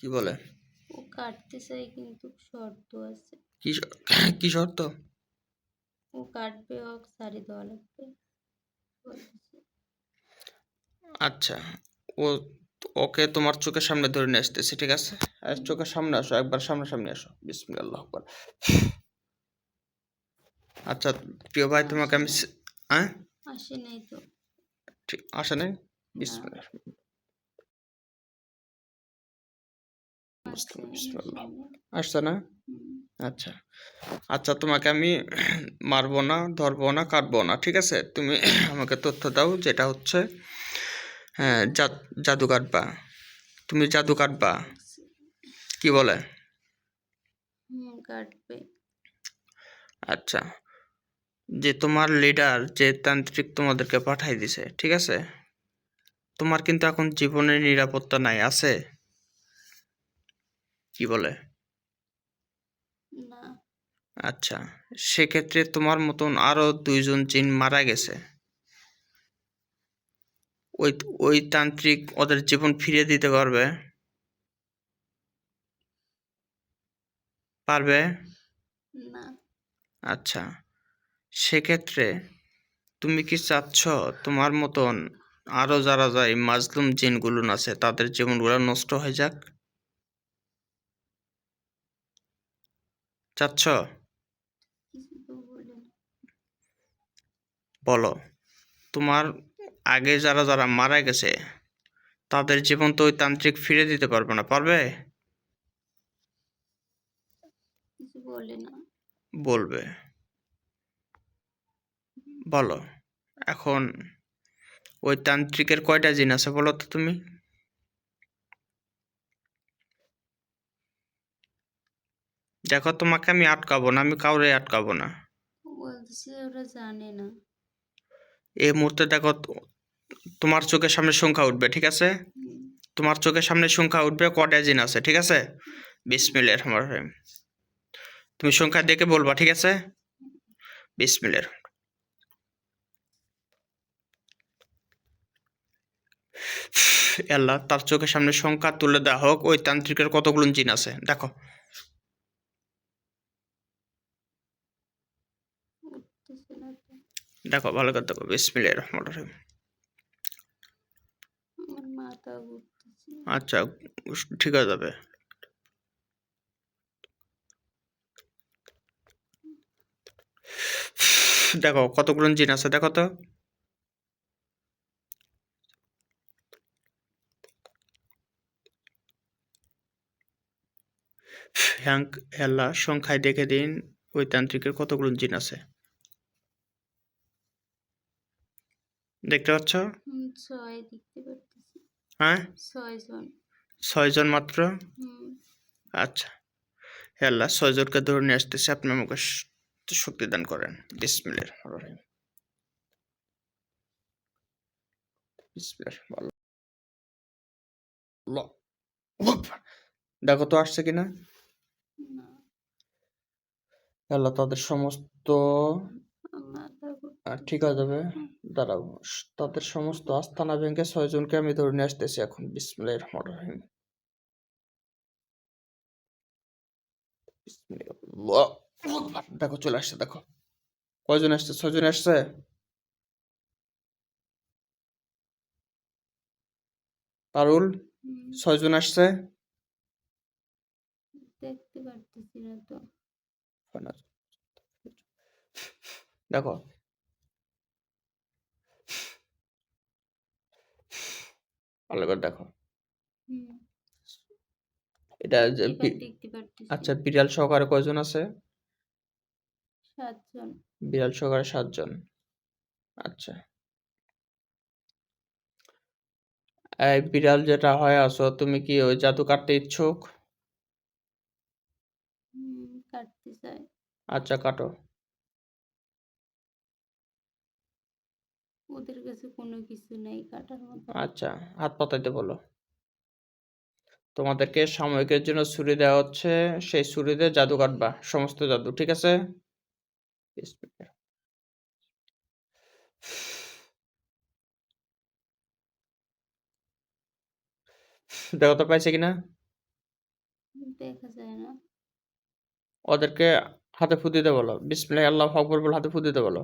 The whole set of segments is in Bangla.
কি বলে? ও কাটতে চাই কিন্তু শর্ত আছে। কি কি শর্ত? ও কাটবে হোক সারি দেওয়া লাগবে। আচ্ছা ও ওকে তোমার চোখের সামনে ধরে নিয়ে আসতেছি ঠিক আছে? আর চোখের সামনে আসো একবার সামনাসামনি আসো। বিসমিল্লাহ আকবার। আচ্ছা প্রিয় ভাই তোমাকে আমি হ্যাঁ? আসে নাই তো। ঠিক আসে নাই? বিসমিল্লাহ। আসছে না? আচ্ছা। আচ্ছা তোমাকে আমি মারবো না ধরবো না কাটবো না ঠিক আছে? তুমি আমাকে তথ্য দাও যেটা হচ্ছে হ্যাঁ জাদু কাটবা। তুমি জাদু কাটবা। কি বলে? আচ্ছা। যে তোমার লিডার যে তান্ত্রিক তোমাদেরকে পাঠাই দিছে ঠিক আছে? তোমার কিন্তু এখন জীবনের নিরাপত্তা নাই আছে? কি বলে? না। আচ্ছা সেক্ষেত্রে তোমার মতন আরও দুইজন জিন মারা গেছে। ওই ওই তান্ত্রিক ওদের জীবন ফিরিয়ে দিতে পারবে? পারবে? না। আচ্ছা সেক্ষেত্রে তুমি কি চাচ্ছ তোমার মতন আরও যারা যায় মাজলুম জিনগুলো আছে তাদের জীবনগুলো নষ্ট হয়ে যাক? চাচ্ছ? বলে তোমার আগে যারা যারা মারা গেছে তাদের জীবন তো ওই তান্ত্রিক ফিরে দিতে পারবে না পারবে? বলবে। বলো। এখন ওই তান্ত্রিকের কয়টা জিন আছে বলো তো তুমি? দেখো তোমাকে আমি আটকাবো না আমি কাউরে আটকাবো না। ও ওরা জানে না। এই মুহূর্তে দেখো তোমার চোখের সামনে সংখ্যা উঠবে ঠিক আছে? তোমার চোখের সামনে সংখ্যা উঠবে কটা জিন আছে ঠিক আছে? রহমানির রহিম। তুমি সংখ্যা দেখে বলবা ঠিক আছে? বিসমিল্লাহির আল্লাহ তার চোখের সামনে সংখ্যা তুলে দেওয়া হোক ওই তান্ত্রিকের কতগুলো জিন আছে দেখো উঠতেছে না তো দেখো ভালো করে দেখো বিসমিল্লাহির রহমানির রহিম। আচ্ছা ঠিক হয়ে যাবে। দেখো কতগুলো জিন আছে দেখো তো। হ্যাঙ্ক হেল্লা সংখ্যায় দেখে দিন ওই তান্ত্রিকের কতগুলো জিন আছে। দেখতে পাচ্ছ? ছয় দেখতে পারতেছি। হ্যাঁ? ছয় জন। ছয়জন মাত্র? আচ্ছা। হে আল্লাহ ছয়জনকে ধরে নিয়ে আসতেছে। আপনি আমাকে শ- শক্তি দান করেন। বিসমিল্লাহির রহিম। দেখো তো আসছে কিনা? আল্লাহ তাদের সমস্ত ঠিক হয়ে যাবে দাঁড়াও তাদের সমস্ত আস্তানা ভেঙে ছয়জনকে আমি ধরে নিয়ে আসতেছি এখন। রহিম। বিসমিল্লাহ। আল্লাহ আকবার। দেখো চলে আসছে দেখো। কয়জন আসছে? ছয়জন আসছে? পারুল ছয়জন আসছে? দেখতে পারতেছি না তো। দেখো ভালো করে দেখো। এটা আচ্ছা বিড়াল সহকারে কয়জন আছে? সাতজন। বিড়াল সহকারে সাতজন। আচ্ছা। এই বিড়াল যেটা হয় আছো তুমি কি ওই জাদু কাটতে ইচ্ছুক? কাটতে চাই। আচ্ছা কাটো। ওদের কাছে কোনো কিছু নেই কাটার মতো। আচ্ছা হাত পাতাইতে বলো। তোমাদেরকে সাময়িকের জন্য ছুরি দেওয়া হচ্ছে সেই ছুরি দিয়ে জাদু কাটবা সমস্ত জাদু ঠিক আছে? দেখো তো পাইছে কিনা? দেখা যায় না। ওদেরকে হাতে ফু দিতে বলো। বিসমিল্লাহ আল্লাহ আকবর বলে হাতে ফু দিতে বলো।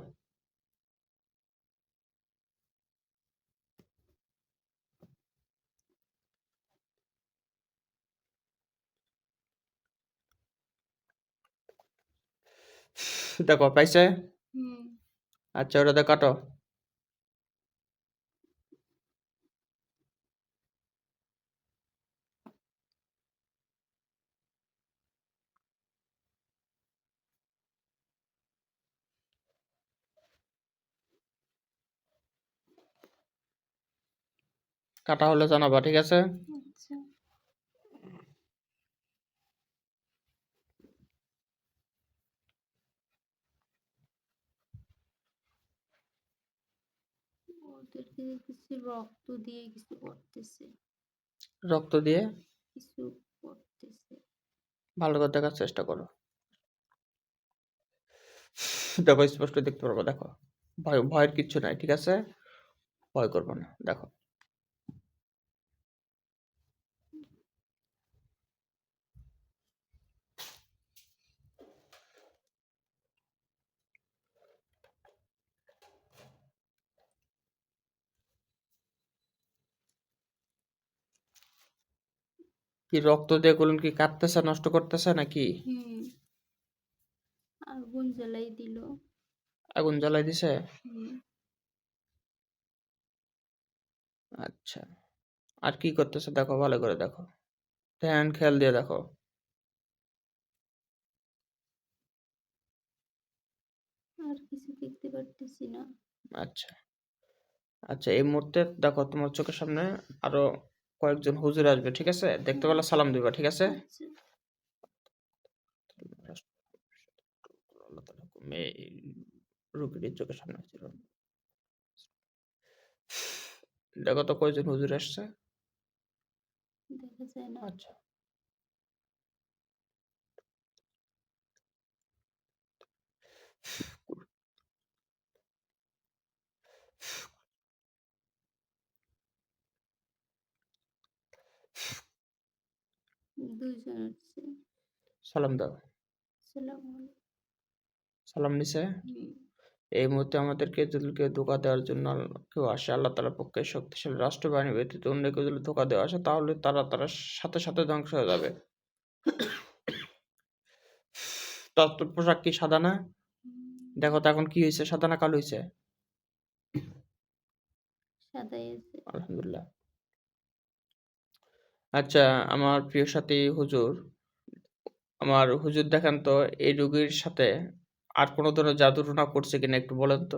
দেখো পাইছে আচ্ছা ওটাতে কাটো। কাটা হলে জানাবা ঠিক আছে? আচ্ছা ওদেরকে কিছু রক্ত দিয়ে কিছু করতেছে। রক্ত দিয়ে? কিছু করতেছে। ভালো করে দেখার চেষ্টা করো। দেখো স্পষ্ট দেখতে পারব দেখো। ভয় ভয়ের কিছু নাই ঠিক আছে? ভয় করব না দেখো। কি রক্ত দিয়ে গুলো কি কাটতেছে নষ্ট করতেছে নাকি? আগুন জ্বালাই দিল। আগুন জ্বালাই দিছে? আচ্ছা। আর কি করতেছে দেখো ভালো করে দেখো। ধ্যান খেয়াল দিয়ে দেখো। আর কিছু দেখতে পারতেছি না। আচ্ছা। আচ্ছা এই মুহূর্তে দেখো তোমার চোখের সামনে আরও কয়েকজন হুজুর আসবে, ঠিক আছে? দেখতে পেলে সালাম দিবা, ঠিক আছে? আচ্ছা সামনে দেখো তো কয়জন হুজুর আসছে? যায় দুইজন আসছে সালাম দাও। সালাম সালাম নিছে? এই মুহূর্তে আমাদেরকে কেউ ধোকা দেওয়ার জন্য কেউ আসে আল্লাহ তালার পক্ষে শক্তিশালী রাষ্ট্রবাহিনী ব্যতীত অন্য কেউ যদি ধোকা দেওয়া আসে তাহলে তারা তারা সাথে সাথে ধ্বংস হয়ে যাবে। তার পোশাক কি সাদা না? দেখো তো এখন কি হয়েছে সাদা না কালো হয়েছে? আলহামদুলিল্লাহ। আচ্ছা আমার প্রিয় সাথী হুজুর, আমার হুজুর দেখেন তো, এই রোগীর সাথে আর কোনো ধরনের জাদু টোনা করছে কিনা একটু বলেন তো?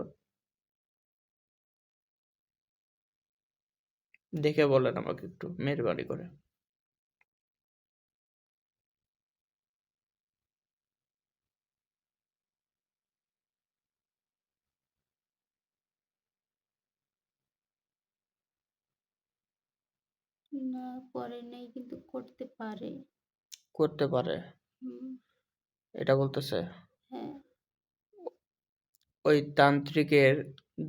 দেখে বলেন আমাকে একটু, মেহরবানি করে। না করে নাই কিন্তু করতে পারে। করতে পারে। হুম। এটা বলতেছে। হ্যাঁ। ওই তান্ত্রিকের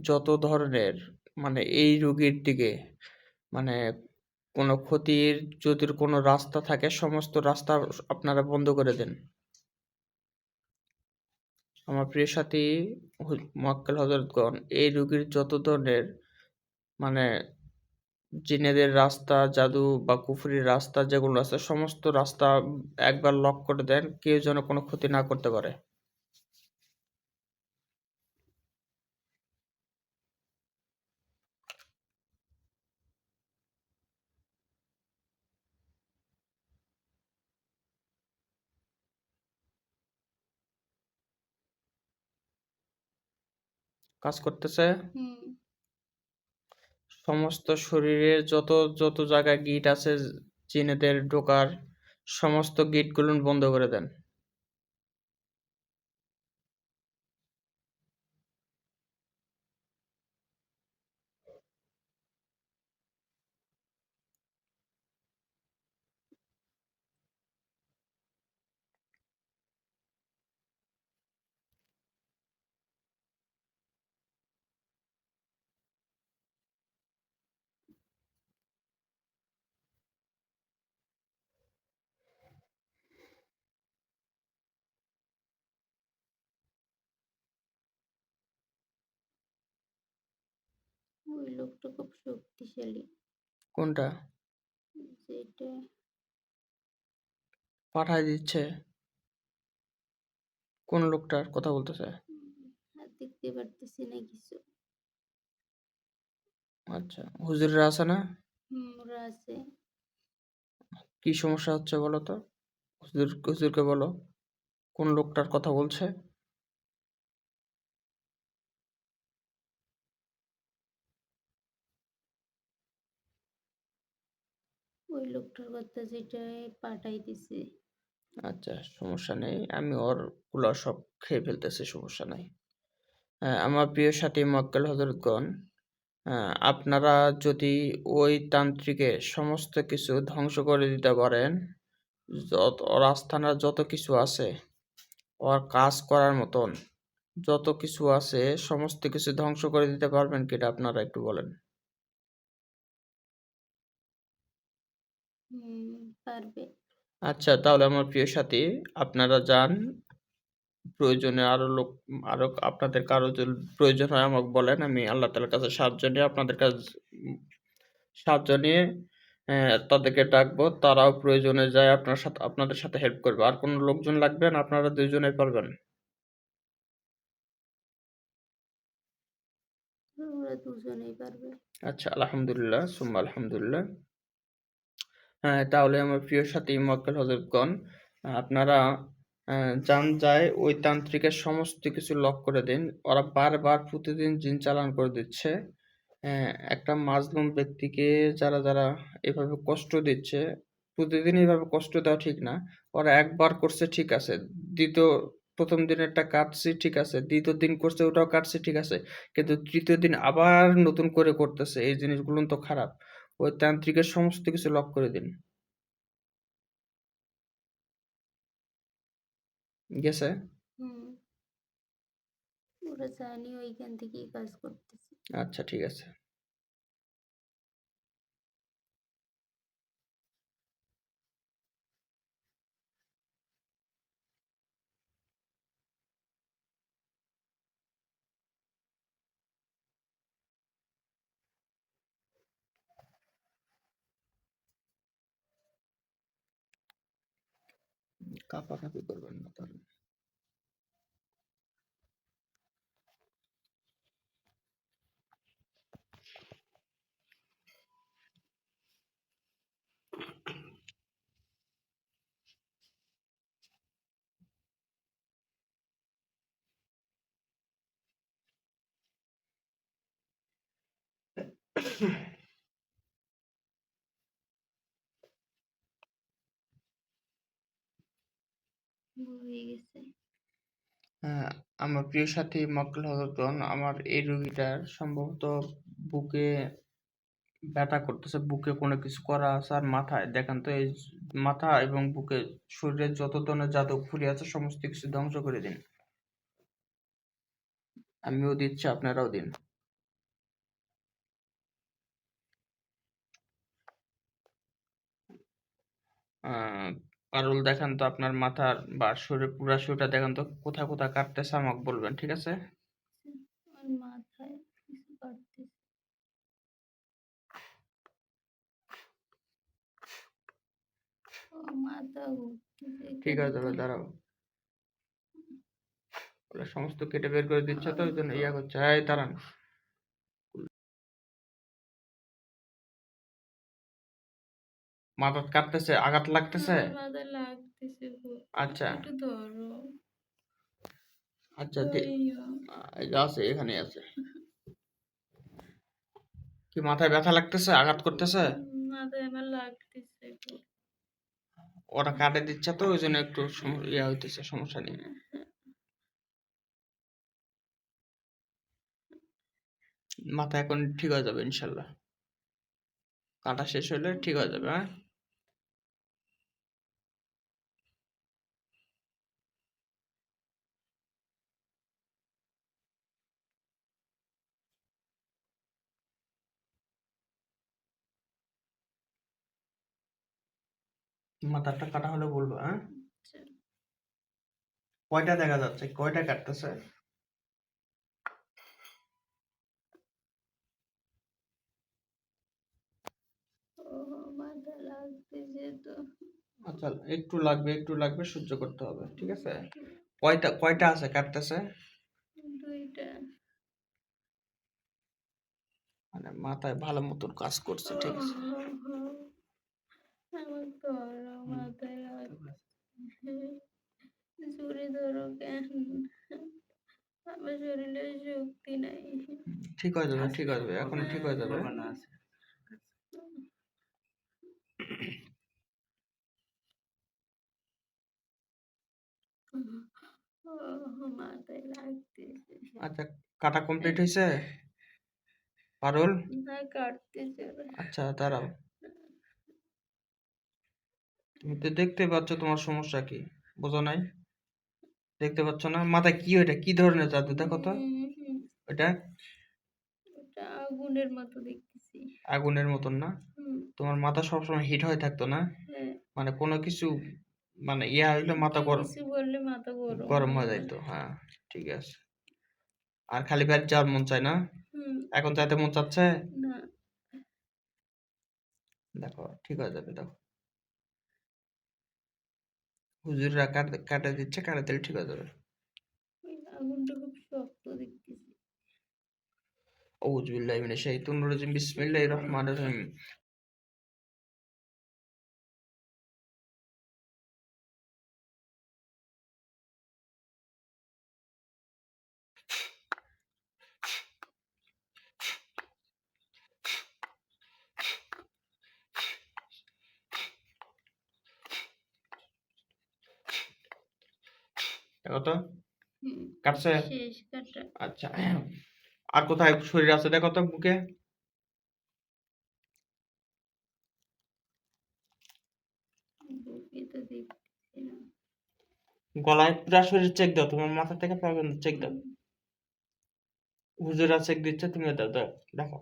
যত ধরনের মানে এই রোগীর দিকে মানে কোনো ক্ষতির যদি কোনো রাস্তা থাকে সমস্ত রাস্তা আপনারা বন্ধ করে দেন। আমার প্রিয় সাথী মক্কেল হজরতগণ এই রোগীর যত ধরনের মানে জিনেদের রাস্তা, জাদু বা কুফরির রাস্তা যেগুলো আছে, সমস্ত রাস্তা একবার লক করে দেন, কেউ যেন কোনো ক্ষতি না করতে পারে। কাজ করতেছে? সমস্ত শরীরের যত যত জায়গায় গিট আছে জিনেদের ঢোকার সমস্ত গিটগুলো বন্ধ করে দেন। ওই লোকটা খুব শক্তিশালী। কোনটা? যেটা পাঠায় দিচ্ছে। কোন লোকটার কথা বলতেছে? দেখতে পারতেছি না কিছু। আচ্ছা হুজুররা আছে না? ওরা আছে। কি সমস্যা হচ্ছে বলো তো? হুজুর হুজুরকে বলো। কোন লোকটার কথা বলছে? ওই লোকটার কথা যেটা পাঠাই দিছে। আচ্ছা সমস্যা নেই। আমি ওরগুলো সব খেয়ে ফেলতেছি, সমস্যা নাই। আমার প্রিয় সাথী মক্কেল হজরতগণ আপনারা যদি ওই তান্ত্রিকের সমস্ত কিছু ধ্বংস করে দিতে পারেন, যত ওর আস্থানার যত কিছু আছে, ওর কাজ করার মতন যত কিছু আছে, সমস্ত কিছু ধ্বংস করে দিতে পারবেন কিটা আপনারা একটু বলেন। হুম পারবে। আচ্ছা তাহলে আমার প্রিয় সাথী আপনারা যান। প্রয়োজনে আরও লোক আরও আপনাদের কারও যদি প্রয়োজন হয় আমাকে বলেন আমি আল্লাহ তালার কাছে সাহায্য নিয়ে আপনাদের কাছে উম, সাহায্য নিয়ে তাদেরকে ডাকবো। তারাও প্রয়োজনে যায় আপনার সাথে আপনাদের সাথে হেল্প করবে। আর কোনো লোকজন লাগবে না আপনারা দুইজনেই পারবেন। ওরা দুজনেই পারবে। আচ্ছা আলহামদুলিল্লাহ সুম্মা আলহামদুলিল্লাহ। তাহলে আমার প্রিয় সাথী মক্কেল হজরতগণ, আপনারা যান যায় ওই তান্ত্রিকের সমস্ত কিছু লক করে দিন। ওরা বারবার প্রতিদিন জিন চালান করে দিচ্ছে। একটা মাজলুম ব্যক্তিকে যারা যারা এভাবে কষ্ট দিচ্ছে, প্রতিদিন এভাবে কষ্ট দেওয়া ঠিক না। ওরা একবার করছে ঠিক আছে, দ্বিতীয়, প্রথম দিন একটা কাটছে ঠিক আছে, দ্বিতীয় দিন করছে ওটাও কাটছে ঠিক আছে, কিন্তু তৃতীয় দিন আবার নতুন করে করতেছে, এই জিনিসগুলো তো খারাপ। ওই তান্ত্রিকের সমস্ত কিছু লক করে দিন। গেছে হুম। ওরা জানি ওইখান থেকেই কাজ করতেছে। আচ্ছা ঠিক আছে। কাপাকাপি করবেন না তাহলে হয়ে গেছে। হ্যাঁ আমার প্রিয় সাথী মক্কেল হজরতগণ, আমার এই রোগীটার সম্ভবত বুকে ব্যথা করতেছে, বুকে কোনো কিছু করা আছে আর মাথায়। দেখেন তো, এই মাথা এবং বুকে শরীরের যত ধরনের জাদু ফুরি আছে, সমস্ত কিছু ধ্বংস করে দিন। আমিও দিচ্ছি, আপনারাও দিন। আহ পারুল দেখান তো আপনার মাথার বা শরীর পুরা শরীরটা দেখান তো কোথায় কোথায় কাটতেছে আমাকে বলবেন ঠিক আছে? ঠিক আছে তবে। দাঁড়াও। সমস্ত কেটে বের করে দিচ্ছে তো ওই জন্য ইয়া করছে এই দাঁড়ান। মাথা কাটতেছে আঘাত লাগতেছে? আচ্ছা। একটু ধরো। আচ্ছা আছে এখানে আছে। কি মাথায় ব্যথা লাগতেছে আঘাত করতেছে? মাথায় আমার লাগতেছে ওরা কাটে দিচ্ছে তো ওই জন্য একটু ইয়া হইতেছে সমস্যা নেই। মাথা এখন ঠিক হয়ে যাবে ইনশাল্লাহ। কাটা শেষ হলে ঠিক হয়ে যাবে হ্যাঁ? মাথাটা কাটা হলে বলব হ্যাঁ? আচ্ছা। কয়টা দেখা যাচ্ছে? কয়টা কাটতেছে? আচ্ছা একটু লাগবে একটু লাগবে সহ্য করতে হবে ঠিক আছে? কয়টা কয়টা আছে কাটতেছে? দুইটা। মানে মাথায় ভালো মতন কাজ করছে ঠিক আছে? জোরে ধরো কেন আমার শরীরে শক্তি নাই ঠিক হয়ে যাবে ঠিক হয়ে যাবে এখন ঠিক হয়ে যাবে। আচ্ছা কাটা কমপ্লিট হয়েছে? পারুল? কাটতেছে আচ্ছা দাঁড়াও। তুমি তো দেখতে পাচ্ছ তোমার সমস্যা কি বোঝো নাই? দেখতে পাচ্ছ না? মাথায় কি ওইটা? কি ধরনের জাদু? দেখো তো। ওটা ওটা আগুনের মতো দেখতেছি। আগুনের মতন না? তোমার মাথা সবসময় হিট হয়ে থাকতো না? হ্যাঁ। মানে কোনো কিছু মানে ইয়া হইলে মাথা গরম। কিছু বললে মাথা গরম গরম হয়ে যাইতো হ্যাঁ ঠিক আছে। আর খালি পেট যাওয়ার মন চায় না? এখন যাইতে মন চাচ্ছে? না। দেখো ঠিক হয়ে যাবে দেখো। হুজুররা কাটা কাটা দিচ্ছে কাটা দিলে ঠিক হয়ে যাবে। আগুনটা খুব শক্ত দেখতেছি। আউযু বিল্লাহি মিনাশ শাইতানির রাজিম বিসমিল্লাহির রহমানির রহিম। কাটছে? আচ্ছা আর কোথায় শরীর আছে দেখো তো বুকে? গলায় পুরা শরীর চেক দাও তোমার মাথা থেকে পা পর্যন্ত চেক দাও। হুজুরা চেক দিচ্ছে তুমি দাও দাও দেখো।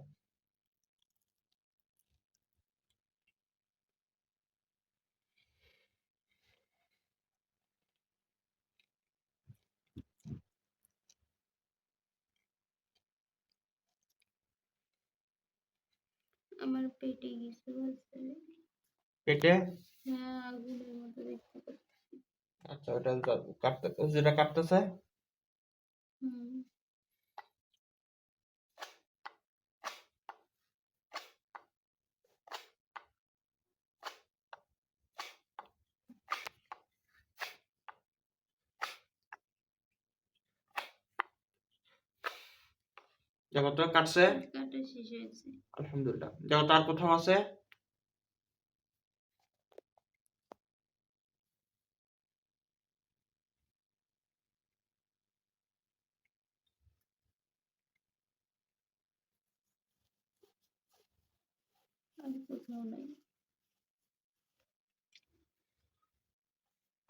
আমার পেটে কিছু আছে পেটে হ্যাঁ আগুনের মতো দেখতে পাচ্ছি আচ্ছা ওটা দাও, কাটতে হুজুরা কাটতেছে হুম দেখো তো কাটছে কাটা শেষ হয়েছে আলহামদুলিল্লাহ। দেখো তার কোথাও আছে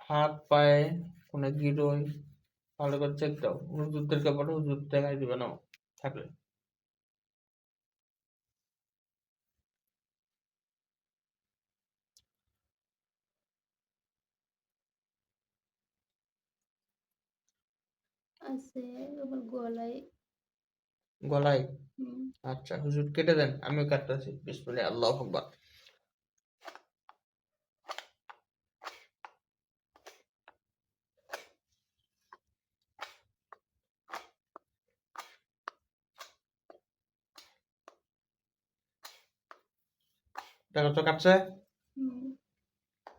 হাত পায়ে কোনো গিরোয় ভালো করে চেক দাও। হুজুরদেরকে বলো হুজুর দেখাই দিবে না। থাকলে। আছে আমার গলায়। গলায়? আচ্ছা হুজুর কেটে দেন আমিও কাটতেছি বিসমিল্লাহ আল্লাহু আকবার। দেখো তো কাটছে?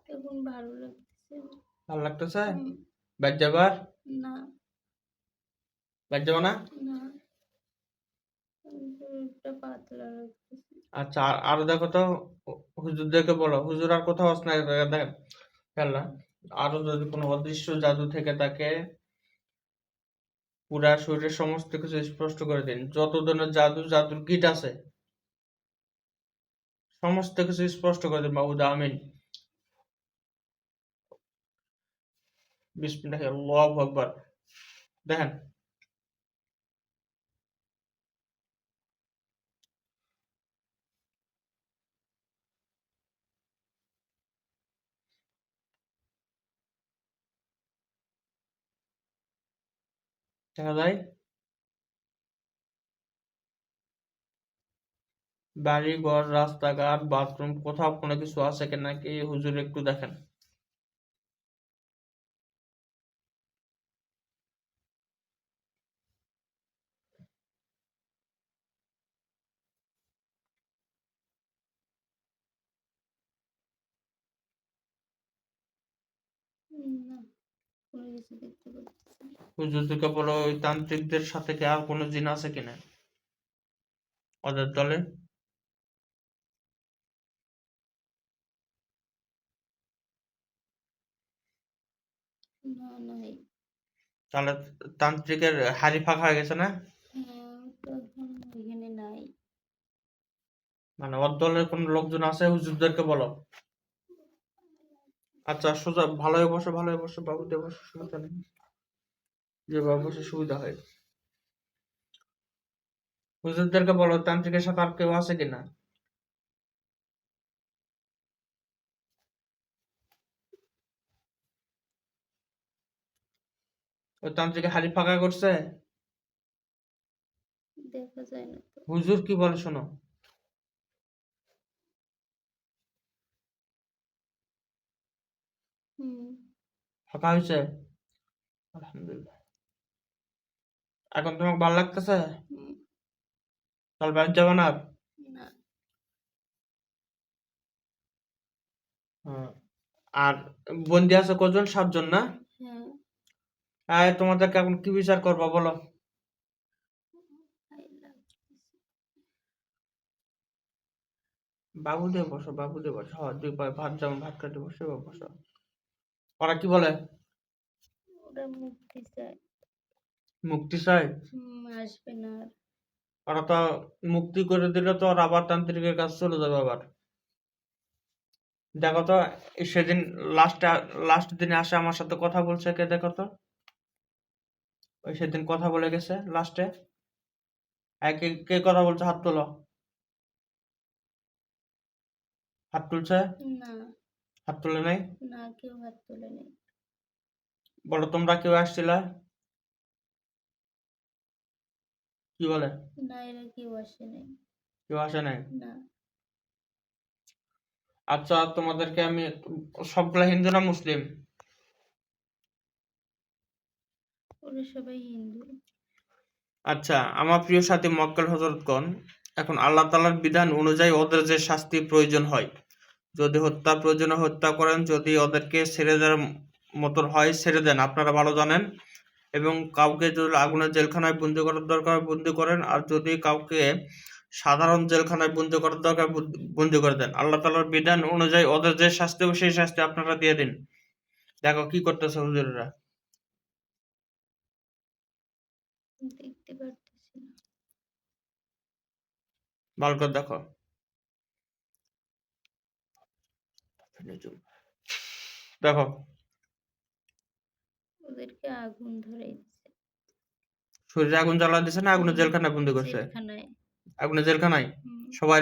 এখন ভালো লাগতেছে ভালো লাগতেছে? হুম, যাবার? না। যাব না? আচ্ছা আর আরও দেখো তো হুজুরদেরকে বলো হুজুর আর কোথাও আছে না আরও যদি কোনো অদৃশ্য জাদু থেকে থাকে পুরা শরীরের সমস্ত কিছু স্পষ্ট করে দিন। যত ধরনের জাদু জাদুর কিট আছে সমস্ত কিছু স্পষ্ট করে দিন বাবুদা আমিন। বিসমিল্লাহ আল্লাহু আকবার। দেখেন দেখা যায়? বাড়ি ঘর রাস্তাঘাট, বাথরুম, কোথাও কোনো কিছু আছে কিনা কি? হুজুর একটু দেখেন উম, না কোনো কিছু দেখতে পাচ্ছি না। হুজুরকে বলো ওই তান্ত্রিকদের সাথে কি আর কোনো জিন আছে কিনা? ওদের দলে? তাহলে তান্ত্রিকের হাড়ি ফাঁকা হয়ে গেছে না? মানে ওর দলের কোনো লোকজন আছে হুজুরদেরকে বলো? আচ্ছা সোজা ভালো হয়ে বসো ভালো হয়ে বসো বাবু দিয়ে বসো সমস্যা নেই যেভাবে বসে সুবিধা হয়। হুজুরদেরকে বলো তান্ত্রিকের সাথে আর কেউ আছে কিনা? ওই তান্ত্রিকে হাড়ি ফাঁকা করছে? দেখা যায় না হুজুর কি বলে শোনো? হুম। ফাঁকা হয়েছে? আলহামদুলিল্লাহ। এখন তোমাকে ভালো লাগতেছে? কাল বাড়ি যাবে না? আর? বন্দি আছে কজন? সাতজন না? হ্যাঁ তোমাদেরকে এখন কি বিচার করব বলো? বাবু দিয়ে বসো বাবু দিয়ে বসো। হ্যাঁ দুই পায়ে ভাত যেমন ভাত কাটে বসে বসো। ওরা কি বলে? ওরা মুক্তি চায় মুক্তি চাই আসবে না ওরা তো মুক্তি করে দিলে তো ওরা আবার তান্ত্রিকের কাছে চলে যাবে আবার। দেখো তো সেদিন লাস্ট লাস্ট দিনে আসে আমার সাথে কথা বলছে কে দেখো তো? ওই সেদিন কথা বলে গেছে লাস্টে কে কে কথা বলছে? হাত তোলো। হাত তুলছে? না। হাত তুলে নাই? না কেউ হাত তোলে নেই। বলো তোমরা কেউ আসছিলা? কি বলে? না এরা কেউ আসে নাই। কেউ আসে নাই? না। আচ্ছা তোমাদেরকে আমি সবগুলা হিন্দু না মুসলিম? ওরা সবাই হিন্দু। আচ্ছা আমার প্রিয় সাথী মক্কেল হজরতগণ এখন আল্লাহ তালার বিধান অনুযায়ী ওদের যে শাস্তি প্রয়োজন হয় যদি হত্যা প্রয়োজনে হত্যা করেন যদি ওদেরকে ছেড়ে দেওয়ার মতন হয় ছেড়ে দেন। আপনারা ভালো জানেন। এবং কাউকে যদি আগুনের জেলখানায় বন্দি করার দরকার হয়, বন্দি করেন। আর যদি কাউকে সাধারণ জেলখানায় বন্দি করার দরকার বন্দি- বন্দি করে দেন। আল্লাহ তালার বিধান অনুযায়ী ওদের যে শাস্তি হবে সেই শাস্তি আপনারা দিয়ে দিন। দেখো কি করতেছে হুজুরেরা। দেখতে পারতেছি ভালো করে দেখো। দেখো। ওদেরকে আগুন ধরে দিচ্ছে শরীরে আগুন জ্বালা দিছে না? আগুনের জেলখানায় বন্দি করছে? জেলখানায়। আগুনের জেলখানায়? সবাই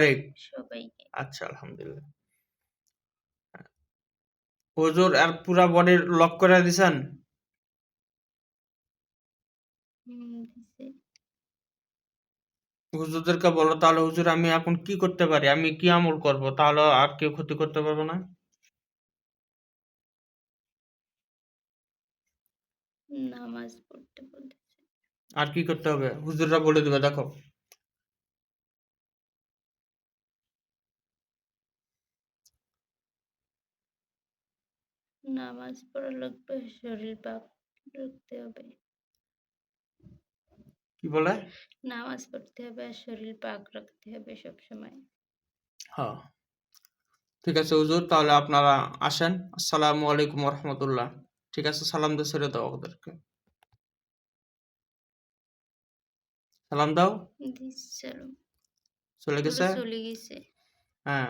সবাইকে। আচ্ছা আলহামদুলিল্লাহ। হুজুর আর পুরা বডি লক করে দিছেন? হুজুরদেরকে বলো তাহলে হুজুর আমি এখন কি করতে পারি? আমি কি আমল করব? তাহলে আর কেউ ক্ষতি করতে পারব না? নামাজ পড়তে বলতেছে আর কি করতে হবে? হুজুররা বলে দিবে দেখো। নামাজ পড়া লাগবে শরীর পাক রাখতে হবে। কি বলে? নামাজ পড়তে হবে আর শরীর পাক রাখতে হবে সব সময় হ্যাঁ। ঠিক আছে হুজুর তাহলে আপনারা আসেন। আসসালামু আলাইকুম রহমতুল্লাহ। ঠিক আছে সালাম দিয়ে ছেড়ে দাও ওদেরকে। সালাম দাও। চলে। গেছে? চলে গেছে। হ্যাঁ।